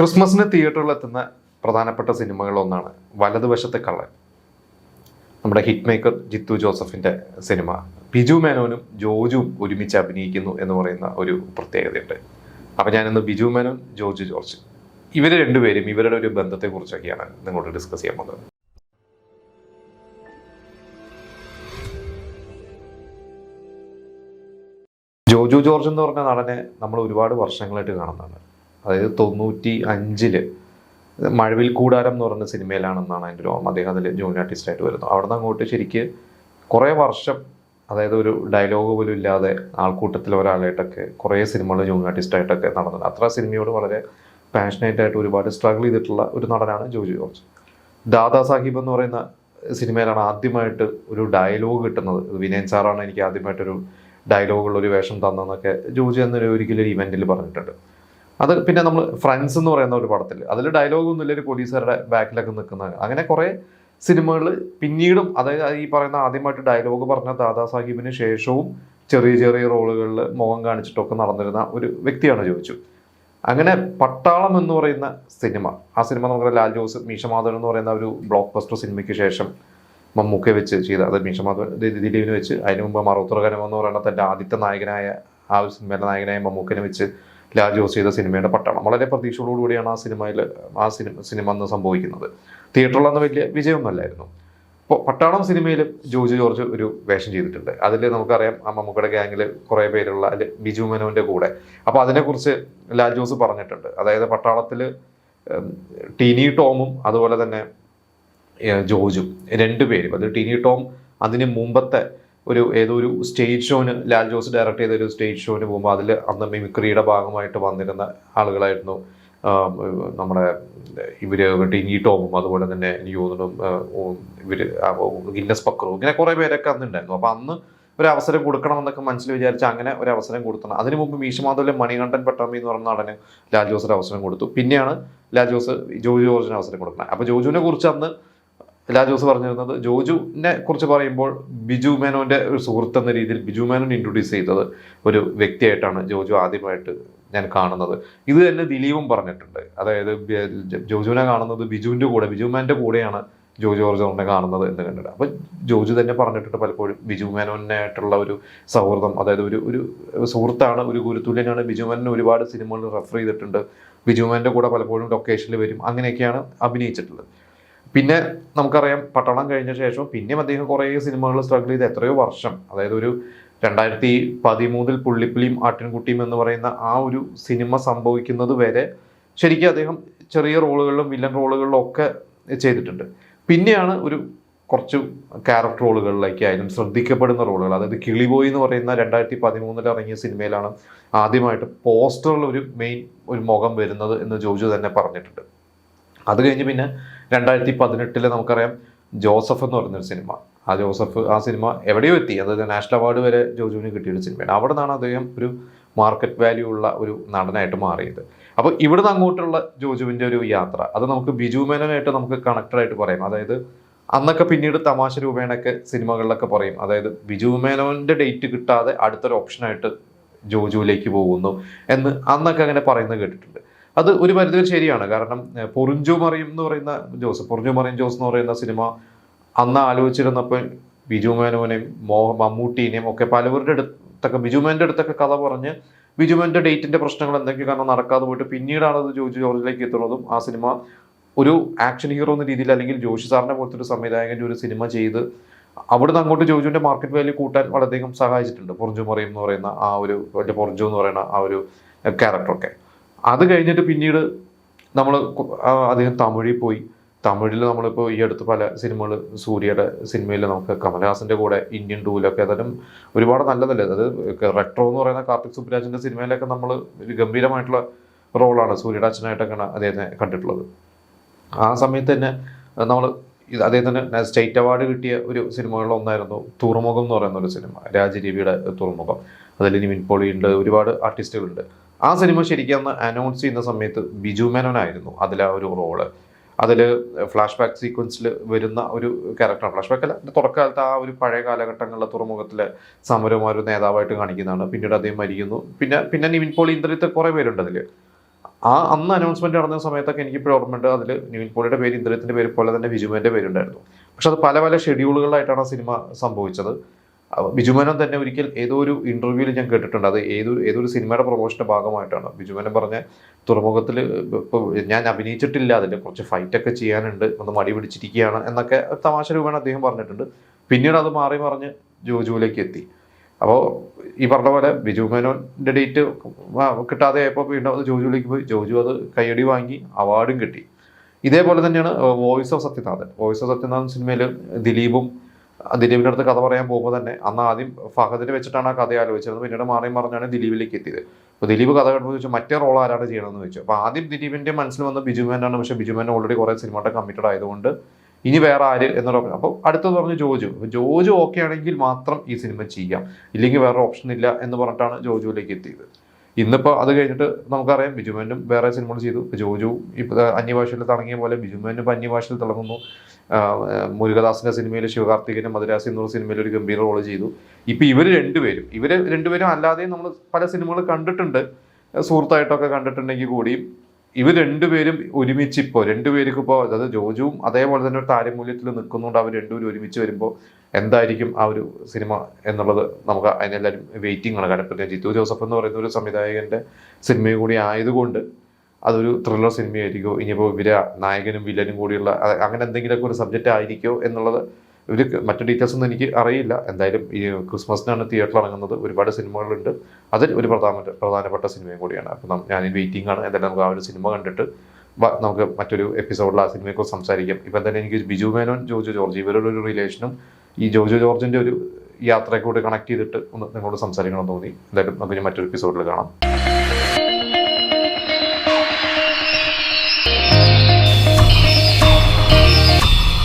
ക്രിസ്മസിന് തിയേറ്ററിൽ എത്തുന്ന പ്രധാനപ്പെട്ട സിനിമകളൊന്നാണ് വലതുവശത്തെ കള്ളൻ. നമ്മുടെ ഹിറ്റ് മേക്കർ ജിത്തു ജോസഫിന്റെ സിനിമ. ബിജു മേനോനും ജോജുവും ഒരുമിച്ച് അഭിനയിക്കുന്നു എന്ന് പറയുന്ന ഒരു പ്രത്യേകതയുണ്ട്. അപ്പം ഞാനിന്ന് ബിജു മേനോൻ ജോർജ് ജോർജ് ഇവർ രണ്ടുപേരും ഇവരുടെ ഒരു ബന്ധത്തെക്കുറിച്ചൊക്കെയാണ് നിങ്ങളോട് ഡിസ്കസ് ചെയ്യാൻ പോകുന്നത്. ജോജു ജോർജ് എന്ന് പറഞ്ഞ നടനെ നമ്മൾ ഒരുപാട് വർഷങ്ങളായിട്ട് കാണുന്നതാണ്. അതായത് തൊണ്ണൂറ്റി അഞ്ചിൽ മഴവിൽ കൂടാരം എന്ന് പറയുന്ന സിനിമയിലാണെന്നാണ് എന്റെ ഒരു ഓർമ്മ. അദ്ദേഹം അതിൽ ജൂനിയർ ആർട്ടിസ്റ്റായിട്ട് വരുന്നത് അവിടെ നിന്ന് അങ്ങോട്ട് ശരിക്ക് കുറേ വർഷം അതായത് ഒരു ഡയലോഗ് പോലും ഇല്ലാതെ ആൾക്കൂട്ടത്തിൽ ഒരാളായിട്ടൊക്കെ കുറേ സിനിമകൾ ജൂനിയർ ആർട്ടിസ്റ്റായിട്ടൊക്കെ നടന്നത് അത്ര സിനിമയോട് വളരെ പാഷനേറ്റ് ആയിട്ട് ഒരുപാട് സ്ട്രഗിൾ ചെയ്തിട്ടുള്ള ഒരു നടനാണ് ജോജു ജോർജ്. ദാദാ സാഹിബ് എന്ന് പറയുന്ന സിനിമയിലാണ് ആദ്യമായിട്ട് ഒരു ഡയലോഗ് കിട്ടുന്നത്. വിനയൻ സാറാണ് എനിക്ക് ആദ്യമായിട്ടൊരു ഡയലോഗുള്ള ഒരു വേഷം തന്നതെന്നൊക്കെ ജോജി എന്നൊരു ഒരിക്കലും ഒരു ഇവന്റിൽ പറഞ്ഞിട്ടുണ്ട്. അത് പിന്നെ നമ്മൾ ഫ്രണ്ട്സ് എന്ന് പറയുന്ന ഒരു പടത്തിൽ അതിൽ ഡയലോഗ് ഒന്നുമില്ല ഒരു പോലീസുകാരുടെ ബാക്കിലൊക്കെ നിൽക്കുന്ന അങ്ങനെ കുറേ സിനിമകൾ പിന്നീടും അതായത് ഈ പറയുന്ന ആദ്യമായിട്ട് ഡയലോഗ് പറഞ്ഞ ദാദാ സാഹിബിന് ശേഷവും ചെറിയ ചെറിയ റോളുകളിൽ മുഖം കാണിച്ചിട്ടൊക്കെ നടന്നിരുന്ന ഒരു വ്യക്തിയാണ് ചോദിച്ചു അങ്ങനെ പട്ടാളം എന്ന് പറയുന്ന സിനിമ ആ സിനിമ നമുക്ക് ലാൽ ജോസ് മീശമാധവൻ എന്ന് പറയുന്ന ഒരു ബ്ലോക്ക് ബസ്റ്റർ സിനിമയ്ക്ക് ശേഷം മമ്മൂക്കെ വെച്ച് ചെയ്ത അത് മീശമാധവൻ ദിലീപിന് വെച്ച് അതിന് മുമ്പ് മറുത്തുറകനം എന്ന് പറയുന്ന തന്റെ ആദ്യത്തെ നായകനായ ആ ഒരു സിനിമയിലെ നായകനായ മമ്മൂക്കനെ വെച്ച് ലാൽ ജോസ് ചെയ്ത സിനിമയുടെ പട്ടണം വളരെ പ്രതീക്ഷയോടുകൂടിയാണ് ആ സിനിമയിൽ ആ സിനിമ സിനിമ അന്ന് സംഭവിക്കുന്നത്. തിയേറ്ററിലന്ന് വലിയ വിജയമൊന്നുമല്ലായിരുന്നു. അപ്പോൾ പട്ടാളം സിനിമയിൽ ജോജു ജോർജ് ഒരു വേഷം ചെയ്തിട്ടുണ്ട്. അതിൽ നമുക്കറിയാം ആ മമ്മൂക്കയുടെ ഗ്യാങ്ങിൽ കുറേ പേരുള്ള അതിൽ ബിജു മനോന്റെ കൂടെ. അപ്പോൾ അതിനെക്കുറിച്ച് ലാൽ ജോസ് പറഞ്ഞിട്ടുണ്ട്. അതായത് പട്ടാളത്തിൽ ടീനി ടോമും അതുപോലെ തന്നെ ജോജും. ജോജും രണ്ടുപേരും അത് ടീനി ടോം അതിന് മുമ്പത്തെ ഒരു ഏതോ ഒരു സ്റ്റേജ് ഷോന് ലാൽ ജോസ് ഡയറക്ട് ചെയ്ത ഒരു സ്റ്റേജ് ഷോന് പോകുമ്പോൾ അതിൽ അന്ന് മിമിക്രിയുടെ ഭാഗമായിട്ട് വന്നിരുന്ന ആളുകളായിരുന്നു. നമ്മുടെ ഇവർ ടിങ്ങി ടോമും അതുപോലെ തന്നെ എനിക്ക് തോന്നുന്നു ഇവർ ഗിന്നസ് പക്രവും ഇങ്ങനെ കുറേ പേരൊക്കെ അന്ന് ഉണ്ടായിരുന്നു. അപ്പൊ അന്ന് ഒരു അവസരം കൊടുക്കണമെന്നൊക്കെ മനസ്സിൽ വിചാരിച്ച് അങ്ങനെ ഒരു അവസരം കൊടുത്തണം. അതിനു മുമ്പ് മീശമാധവലെ മണികണ്ഠൻ പട്ടാമ്പി എന്ന് പറഞ്ഞ നടന് ലാൽ ജോസിന് അവസരം കൊടുത്തു. പിന്നെയാണ് ലാൽ ജോസ് ജോജു ജോർജിന് അവസരം കൊടുക്കുന്നത്. അപ്പോൾ ജോജുവിനെ കുറിച്ച് അന്ന് ലാൽ ജോസ് പറഞ്ഞിരുന്നത്. ജോജുവിനെ കുറിച്ച് പറയുമ്പോൾ ബിജു മേനോന്റെ ഒരു സുഹൃത്ത് എന്ന രീതിയിൽ ബിജു മേനോൻ ഇൻട്രൊഡ്യൂസ് ചെയ്തത് ഒരു വ്യക്തിയായിട്ടാണ് ജോജു ആദ്യമായിട്ട് ഞാൻ കാണുന്നത്. ഇത് തന്നെ ദിലീപും പറഞ്ഞിട്ടുണ്ട്. അതായത് ജോജുവിനെ കാണുന്നത് ബിജുവിന്റെ കൂടെ ബിജു മേന്റെ കൂടെയാണ് ജോജു ജോർജോറിനെ കാണുന്നത് എന്ന് കണ്ടിട്ട്. അപ്പം ജോജു തന്നെ പറഞ്ഞിട്ടുണ്ട് പലപ്പോഴും ബിജു മേനോനായിട്ടുള്ള ഒരു സൗഹൃദം അതായത് ഒരു ഒരു സുഹൃത്താണ് ഒരു ഗുരുതുല്യനാണ്. ബിജു മേനോൻ ഒരുപാട് സിനിമകളിൽ റെഫർ ചെയ്തിട്ടുണ്ട്. ബിജു മേന്റെ കൂടെ പലപ്പോഴും ലൊക്കേഷനിൽ വരും. അങ്ങനെയൊക്കെയാണ് അഭിനയിച്ചിട്ടുള്ളത്. പിന്നെ നമുക്കറിയാം പട്ടണം കഴിഞ്ഞ ശേഷം പിന്നെയും അദ്ദേഹം കുറേ സിനിമകൾ സ്ട്രഗിൾ ചെയ്ത് എത്രയോ വർഷം. അതായത് ഒരു രണ്ടായിരത്തി പതിമൂന്നിൽ പുള്ളിപ്പുലിയും ആട്ടിൻകുട്ടിയും എന്ന് പറയുന്ന ആ ഒരു സിനിമ സംഭവിക്കുന്നത് വരെ ശരിക്കും അദ്ദേഹം ചെറിയ റോളുകളിലും വില്ലൻ റോളുകളിലും ഒക്കെ ചെയ്തിട്ടുണ്ട്. പിന്നെയാണ് ഒരു കുറച്ച് ക്യാരക്ടർ റോളുകളിലേക്ക് ആയാലും ശ്രദ്ധിക്കപ്പെടുന്ന റോളുകൾ. അതായത് കിളിബോയ് എന്ന് പറയുന്ന രണ്ടായിരത്തി പതിമൂന്നിൽ ഇറങ്ങിയ സിനിമയിലാണ് ആദ്യമായിട്ട് പോസ്റ്ററിൽ ഒരു മെയിൻ ഒരു മുഖം വരുന്നത് എന്ന് ജോജു തന്നെ പറഞ്ഞിട്ടുണ്ട്. അത് കഴിഞ്ഞ് പിന്നെ രണ്ടായിരത്തി പതിനെട്ടിൽ നമുക്കറിയാം ജോസഫ് എന്ന് പറയുന്നൊരു സിനിമ. ആ ജോസഫ് ആ സിനിമ എവിടെയോ എത്തി. അതായത് നാഷണൽ അവാർഡ് വരെ ജോജുവിന് കിട്ടിയൊരു സിനിമയാണ്. അവിടെ നിന്നാണ് അദ്ദേഹം ഒരു മാർക്കറ്റ് വാല്യൂ ഉള്ള ഒരു നടനായിട്ട് മാറിയത്. അപ്പോൾ ഇവിടുന്ന് അങ്ങോട്ടുള്ള ജോജുവിന്റെ ഒരു യാത്ര അത് നമുക്ക് ബിജു മേനോനായിട്ട് നമുക്ക് കണക്റ്റഡായിട്ട് പറയാം. അതായത് അന്നൊക്കെ പിന്നീട് തമാശ രൂപേണൊക്കെ സിനിമകളിലൊക്കെ പറയും. അതായത് ബിജു മേനോന്റെ ഡേറ്റ് കിട്ടാതെ അടുത്തൊരു ഓപ്ഷനായിട്ട് ജോജുവിലേക്ക് പോകുന്നു എന്ന് അന്നൊക്കെ അങ്ങനെ പറയുന്നത് കേട്ടിട്ടുണ്ട്. അത് ഒരു പരിധിവരെ ശരിയാണ്. കാരണം പൊറിഞ്ചു മറിയും എന്ന് പറയുന്ന ജോസ് പൊറിഞ്ചു മറിയും ജോസ് എന്ന് പറയുന്ന സിനിമ അന്ന് ആലോചിച്ചിരുന്നപ്പോൾ ബിജു മേനോനെയും മോ മമ്മൂട്ടീനെയും ഒക്കെ പലവരുടെ അടുത്തൊക്കെ ബിജു മേന്റെ അടുത്തൊക്കെ കഥ പറഞ്ഞ് ബിജു മേന്റെ ഡേറ്റിന്റെ പ്രശ്നങ്ങൾ എന്തൊക്കെ കാരണം നടക്കാതെ പോയിട്ട് പിന്നീടാണ് അത് ജോജി ജോർജിലേക്ക് എത്തുന്നതും ആ സിനിമ ഒരു ആക്ഷൻ ഹീറോ എന്ന രീതിയിൽ അല്ലെങ്കിൽ ജോഷി സാറിനെ പോലത്തെ ഒരു സംവിധായകന്റെ ഒരു സിനിമ ചെയ്ത് അവിടുന്ന് അങ്ങോട്ട് ജോജുവിന്റെ മാർക്കറ്റ് വാല്യൂ കൂട്ടാൻ വളരെയധികം സഹായിച്ചിട്ടുണ്ട്. പൊറിഞ്ചു മറിയും എന്ന് പറയുന്ന ആ ഒരു പൊറിഞ്ചു എന്ന് പറയുന്ന ആ ഒരു ക്യാരക്ടറൊക്കെ. അത് കഴിഞ്ഞിട്ട് പിന്നീട് നമ്മൾ അദ്ദേഹം തമിഴിൽ പോയി. തമിഴിൽ നമ്മളിപ്പോൾ ഈ അടുത്ത് പല സിനിമകൾ സൂര്യയുടെ സിനിമയിൽ നമുക്ക് കമലഹാസന്റെ കൂടെ ഇന്ത്യൻ ടൂലൊക്കെ ഏതായാലും ഒരുപാട് നല്ലതല്ലേ? അത് റെട്രോ എന്ന് പറയുന്ന കാർത്തിക് സുബ്രാജിന്റെ സിനിമയിലൊക്കെ നമ്മൾ ഗംഭീരമായിട്ടുള്ള റോളാണ് സൂര്യയുടെ അച്ഛനായിട്ടൊക്കെയാണ് അദ്ദേഹത്തെ കണ്ടിട്ടുള്ളത്. ആ സമയത്ത് തന്നെ നമ്മൾ അദ്ദേഹത്തിന് സ്റ്റേറ്റ് അവാർഡ് കിട്ടിയ ഒരു സിനിമകളിൽ ഒന്നായിരുന്നു തുറമുഖം എന്ന് പറയുന്ന ഒരു സിനിമ രാജരീവിയുടെ തുറമുഖം അതിൽ നിവിൻ പോളിയുണ്ട് ഒരുപാട് ആർട്ടിസ്റ്റുകളുണ്ട്. ആ സിനിമ ശരിക്കും അനൗൺസ് ചെയ്യുന്ന സമയത്ത് ബിജു മേനോനായിരുന്നു അതിലെ ഒരു റോൾ അതിൽ ഫ്ലാഷ് ബാക്ക് സീക്വൻസിൽ വരുന്ന ഒരു ക്യാരക്ടറാണ് ഫ്ലാഷ് ബാക്ക് അല്ല തുടക്കകാലത്ത് ആ ഒരു പഴയ കാലഘട്ടങ്ങളിലെ തുറമുഖത്തിലെ സമരം ആ ഒരു നേതാവായിട്ട് കാണിക്കുന്നതാണ്. പിന്നീട് അദ്ദേഹം മരിക്കുന്നു. പിന്നെ പിന്നെ നിവിൻ പോളി ഇന്ദ്രിയത്തെ കുറേ പേരുണ്ട് അതിൽ ആ അന്ന് അനൗൺസ്മെന്റ് നടന്ന സമയത്തൊക്കെ എനിക്ക് ഇപ്പോഴും ഓർമ്മയുണ്ട്. അതിൽ നിവിൻ പോളിയുടെ പേര് ഇന്ദ്രത്തിന്റെ പേര് പോലെ തന്നെ ബിജുമേന്റെ പേരുണ്ടായിരുന്നു. പക്ഷെ അത് പല പല ഷെഡ്യൂളുകളായിട്ടാണ് ആ സിനിമ സംഭവിച്ചത്. ബിജുമേനോൻ തന്നെ ഒരിക്കൽ ഏതോ ഒരു ഇന്റർവ്യൂവിൽ ഞാൻ കേട്ടിട്ടുണ്ട്. അത് ഏതൊരു ഏതൊരു സിനിമയുടെ പ്രൊമോഷന്റെ ഭാഗമായിട്ടാണ്. ബിജുമേനോൻ പറഞ്ഞ തുറമുഖത്തിൽ ഇപ്പോൾ ഞാൻ അഭിനയിച്ചിട്ടില്ല. അതിൽ കുറച്ച് ഫൈറ്റൊക്കെ ചെയ്യാനുണ്ട്. ഒന്ന് മടി പിടിച്ചിരിക്കുകയാണ് എന്നൊക്കെ തമാശ രൂപേണ അദ്ദേഹം പറഞ്ഞിട്ടുണ്ട്. പിന്നീട് അത് മാറി മറിഞ്ഞ് ജോജുവിലേക്ക് എത്തി. അപ്പോൾ ഈ പറഞ്ഞ പോലെ ബിജു മേനോന്റെ ഡേറ്റ് കിട്ടാതെ ആയപ്പോൾ വീണ്ടും അത് ജോജുവിലേക്ക് പോയി. ജോജു അത് കൈയടി വാങ്ങി അവാർഡും കിട്ടി. ഇതേപോലെ തന്നെയാണ് voice of Sathyanathan voice of Sathyanathan സിനിമയിൽ ദിലീപും ദിലീപിന്റെ അടുത്ത് കഥ പറയാൻ പോകുമ്പോൾ തന്നെ അന്ന് ആദ്യം ഫഹദിനെ വെച്ചിട്ടാണ് ആ കഥ ആലോചിച്ചത്. പിന്നീട് മാറി മറിഞ്ഞാണ് ദിലീപിലേക്ക് എത്തിയത്. അപ്പോൾ ദിലീപ് കഥ കേട്ടപ്പോൾ ചോദിച്ചു മറ്റേ റോൾ ആരാണ് ചെയ്യണമെന്ന് ചോദിച്ചു. അപ്പോൾ ആദ്യം ദിലീപിന്റെ മനസ്സിൽ വന്ന ബിജുമേനാണ് പക്ഷേ ബിജുമേൻ ഓൾറെഡി കുറേ സിനിമയുടെ കമ്മിറ്റഡ് ആയതുകൊണ്ട് ഇനി വേറെ ആര് എന്നുള്ള പറഞ്ഞു അപ്പോൾ അടുത്തത് പറഞ്ഞു ജോജു. ജോജു ഓക്കെ ആണെങ്കിൽ മാത്രം ഈ സിനിമ ചെയ്യാം. ഇല്ലെങ്കിൽ വേറെ ഓപ്ഷൻ ഇല്ല എന്ന് പറഞ്ഞിട്ടാണ് ജോജുവിലേക്ക് എത്തിയത്. ഇന്നിപ്പോൾ അത് കഴിഞ്ഞിട്ട് നമുക്കറിയാം ബിജുമേനും വേറെ സിനിമകൾ ചെയ്തു. ജോജു ഇപ്പോൾ അന്യഭാഷയിൽ തുടങ്ങിയ പോലെ ബിജുമേനും ഇപ്പോൾ അന്യഭാഷയിൽ തിളങ്ങുന്നു. മുരുകദാസിന്റെ സിനിമയിൽ ശിവകാർത്തികനും മധുരാസി എന്നുള്ള സിനിമയിൽ ഒരു ഗംഭീര റോൾ ചെയ്തു. ഇപ്പോൾ ഇവർ രണ്ടുപേരും ഇവർ രണ്ടുപേരും അല്ലാതെ നമ്മൾ പല സിനിമകൾ കണ്ടിട്ടുണ്ട്. സുഹൃത്തായിട്ടൊക്കെ കണ്ടിട്ടുണ്ടെങ്കിൽ കൂടിയും ഇവർ രണ്ടുപേരും ഒരുമിച്ച് ഇപ്പോൾ രണ്ടുപേർക്കും ഇപ്പോൾ അതായത് ജോജുവും അതേപോലെ തന്നെ ഒരു താരമൂല്യത്തിൽ നിൽക്കുന്നുണ്ട് അവർ രണ്ടുപേരും ഒരുമിച്ച് വരുമ്പോൾ എന്തായിരിക്കും ആ ഒരു സിനിമ എന്നുള്ളത് നമുക്ക് അതിനെല്ലാവരും വെയിറ്റിംഗ് ആണ്. കാരണം പിന്നെ ജിത്തു ജോസഫ് എന്ന് പറയുന്ന ഒരു സംവിധായകന്റെ സിനിമ കൂടി ആയതുകൊണ്ട് അതൊരു ത്രില്ലർ സിനിമയായിരിക്കോ ഇനിയിപ്പോൾ ഇവരെ നായകനും വില്ലനും കൂടിയുള്ള അങ്ങനെ എന്തെങ്കിലുമൊക്കെ ഒരു സബ്ജക്റ്റ് ആയിരിക്കോ എന്നുള്ളത് ഇവർ മറ്റു ഡീറ്റെയിൽസ് ഒന്നും എനിക്ക് അറിയില്ല. എന്തായാലും ഈ ക്രിസ്മസിനാണ് തിയേറ്ററിൽ ഇറങ്ങുന്നത്. ഒരുപാട് സിനിമകളുണ്ട്. അതിൽ ഒരു പ്രധാന പ്രധാനപ്പെട്ട സിനിമയും കൂടിയാണ്. അപ്പം ഞാൻ വെയിറ്റിംഗ് ആണ്. എന്തായാലും നമുക്ക് ആ ഒരു സിനിമ കണ്ടിട്ട് നമുക്ക് മറ്റൊരു എപ്പിസോഡിൽ ആ സിനിമയെക്കുറിച്ച് സംസാരിക്കാം. ഇപ്പം തന്നെ എനിക്ക് ബിജു മേനോൻ ജോജു ജോർജ് ഇവരുടെ ഒരു റിലേഷനും ഈ ജോജു ജോർജിന്റെ ഒരു യാത്രയെ കൂടി കണക്ട് ചെയ്തിട്ട് ഒന്ന് നിങ്ങളോട് സംസാരിക്കണം തോന്നി. എന്തായാലും നമുക്ക് മറ്റൊരു എപ്പിസോഡിൽ കാണാം.